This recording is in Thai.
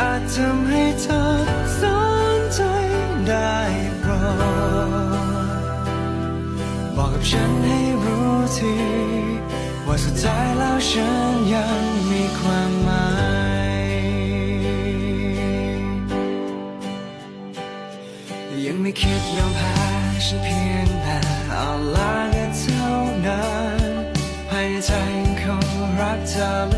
อาจทำให้เธอสนใจได้โปรดบอกกับฉันให้รู้ทีว่าสุดท้ายแล้วฉันยังมีความหมายยังไม่คิดยอมแพ้ฉันเพียงแต่เอาลากันเท่านั้นให้ใจคงรักเธอ